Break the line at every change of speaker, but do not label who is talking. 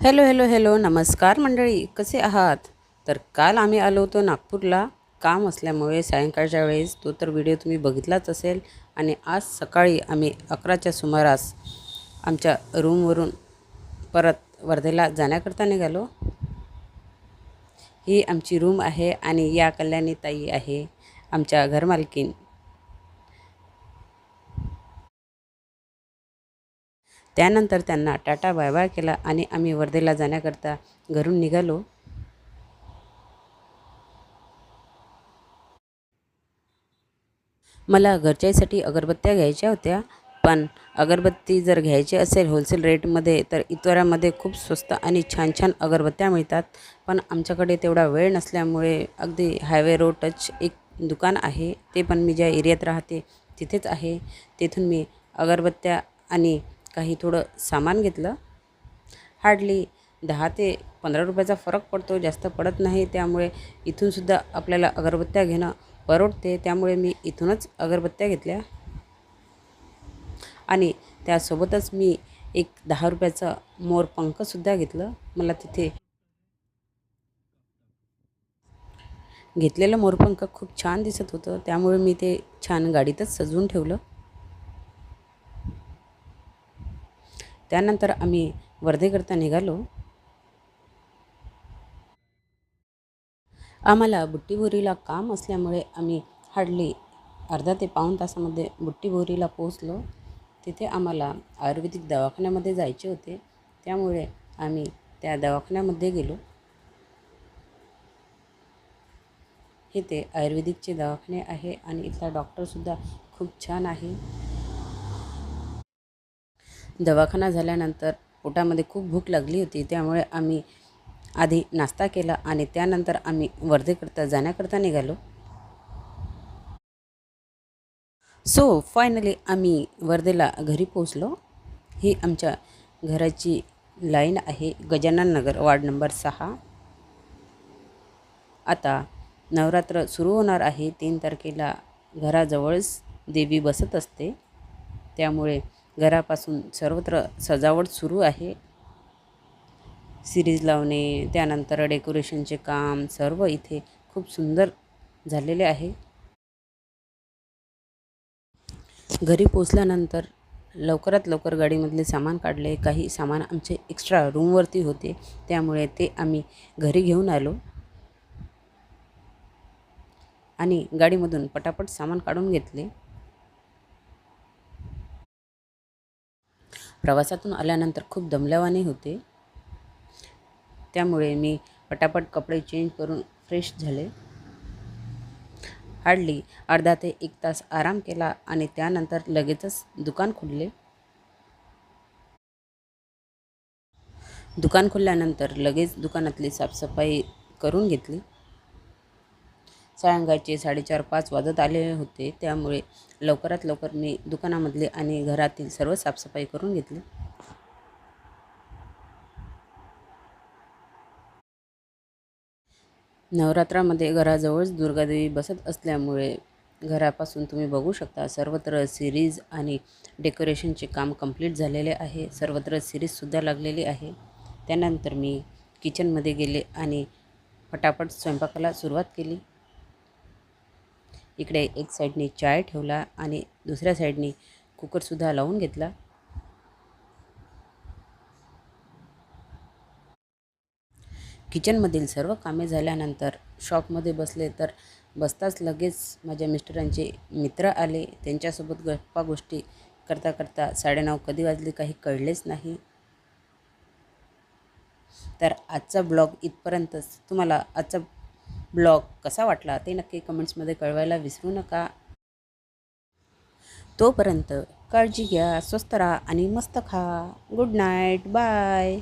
Hello hello hello नमस्कार मंडळी कसे आहात? तर काल आम्ही आलो होतो नागपूरला. काम असल्यामुळे सायंकाळच्या वेळेस तो तर व्हिडिओ तुम्ही बघितलाच असेल. आणि आज सकाळी आम्ही अकराच्या सुमारास आमच्या रूमवरून परत वर्धेला जाण्याकरता निघालो. ही आमची रूम आहे आणि या कल्याणी ताई आहे आमच्या घरमालकीन त्यानंतर त्यांना टाटा बाय बाय केला आणि आम्ही वर्धेला जाण्याकरता घरून निघालो. मला घरच्यासाठी अगरबत्त्या घ्यायच्या होत्या पण अगरबत्ती जर घ्यायची असेल होलसेल रेटमध्ये तर इतवारामध्ये खूप स्वस्त आणि छान छान अगरबत्त्या मिळतात. पण आमच्याकडे तेवढा वेळ नसल्यामुळे अगदी हायवे रोड टच एक दुकान आहे. ते पण मी ज्या एरियात राहते तिथेच आहे. तिथून मी अगरबत्त्या आणि काही थोडं सामान घेतलं. हार्डली दहा ते पंधरा रुपयाचा फरक पडतो जास्त पडत नाही. त्यामुळे इथूनसुद्धा आपल्याला अगरबत्त्या घेणं परवडते. त्यामुळे मी इथूनच अगरबत्त्या घेतल्या. आणि त्यासोबतच मी एक दहा रुपयाचं मोरपंखसुद्धा घेतलं. मला तिथे घेतलेलं मोरपंख खूप छान दिसत होतं. त्यामुळे मी ते छान गाडीतच सजवून ठेवलं. त्यानंतर आम्ही वर्धेकरता निघालो. आम्हाला बुट्टीबोरीला काम असल्यामुळे आम्ही हार्डली अर्धा ते पाऊण तासामध्ये बुट्टीबोरीला पोहोचलो. तिथे आम्हाला आयुर्वेदिक दवाखान्यामध्ये जायचे होते. त्यामुळे आम्ही त्या दवाखान्यामध्ये गेलो. हे ते आयुर्वेदिकचे दवाखाने आहे आणि इथला डॉक्टरसुद्धा खूप छान आहे. दवाखाना झाल्यानंतर पोटामध्ये खूप भूक लागली होती त्यामुळे आम्ही आधी नाश्ता केला आणि त्यानंतर आम्ही वर्धेकरता जाण्याकरता निघालो. सो फायनली आम्ही वर्धेला घरी पोचलो ही आमच्या घराची लाईन आहे गजानन नगर वार्ड नंबर सहा. आता नवरात्र सुरू होणार आहे तीन तारखेला घराजवळच देवी बसत असते. त्यामुळे घरापासून सर्वत्र सजावट सुरू आहे. सिरीज लावणे त्यानंतर डेकोरेशनचे काम सर्व इथे खूप सुंदर झालेले आहे. घरी पोचल्यानंतर लवकरात लवकर गाडीमधले सामान काढले. काही सामान आमचे एक्स्ट्रा रूमवरती होते. त्यामुळे ते आम्ही घरी घेऊन आलो. आणि गाडीमधून पटापट सामान काढून घेतले. प्रवासातून आल्यानंतर खूप दमल्यावाने होते. त्यामुळे मी पटापट कपडे चेंज करून फ्रेश झाले. हार्डली अर्धा ते एक तास आराम केला आणि त्यानंतर लगेचच दुकान खोलले. दुकान खोलल्यानंतर लगेच दुकानातली साफसफाई करून घेतली. सायंकाळचे साडेचार पाच वाजत आले होते. त्यामुळे लवकरात लवकर मी दुकानामधले आणि घरातील सर्व साफसफाई करून घेतली. नवरात्रामध्ये घराजवळच दुर्गादेवी बसत असल्यामुळे घरापासून तुम्ही बघू शकता सर्वत्र सिरीज आणि डेकोरेशनचे काम कंप्लीट झालेले आहे. सर्वत्र सिरीजसुद्धा लागलेली आहे. त्यानंतर मी किचनमध्ये गेले आणि फटाफट स्वयंपाकाला सुरुवात केली. इकडे एक साईडने चाय ठेवला आणि दुसऱ्या साईडने कुकरसुद्धा लावून घेतला. किचनमधील सर्व कामे झाल्यानंतर शॉपमध्ये बसले तर बसताच लगेच माझ्या मिस्टरांचे मित्र आले. त्यांच्यासोबत गप्पा गोष्टी करता करता साडेनऊ कधी वाजले काही कळलेच नाही. तर आजचा ब्लॉग इथपर्यंतच. तुम्हाला आजचा ब्लॉग कसा वाटला ते नक्की कमेंट्समध्ये कळवायला विसरू नका. तोपर्यंत काळजी घ्या स्वस्त राहा आणि मस्त खा. Good night bye.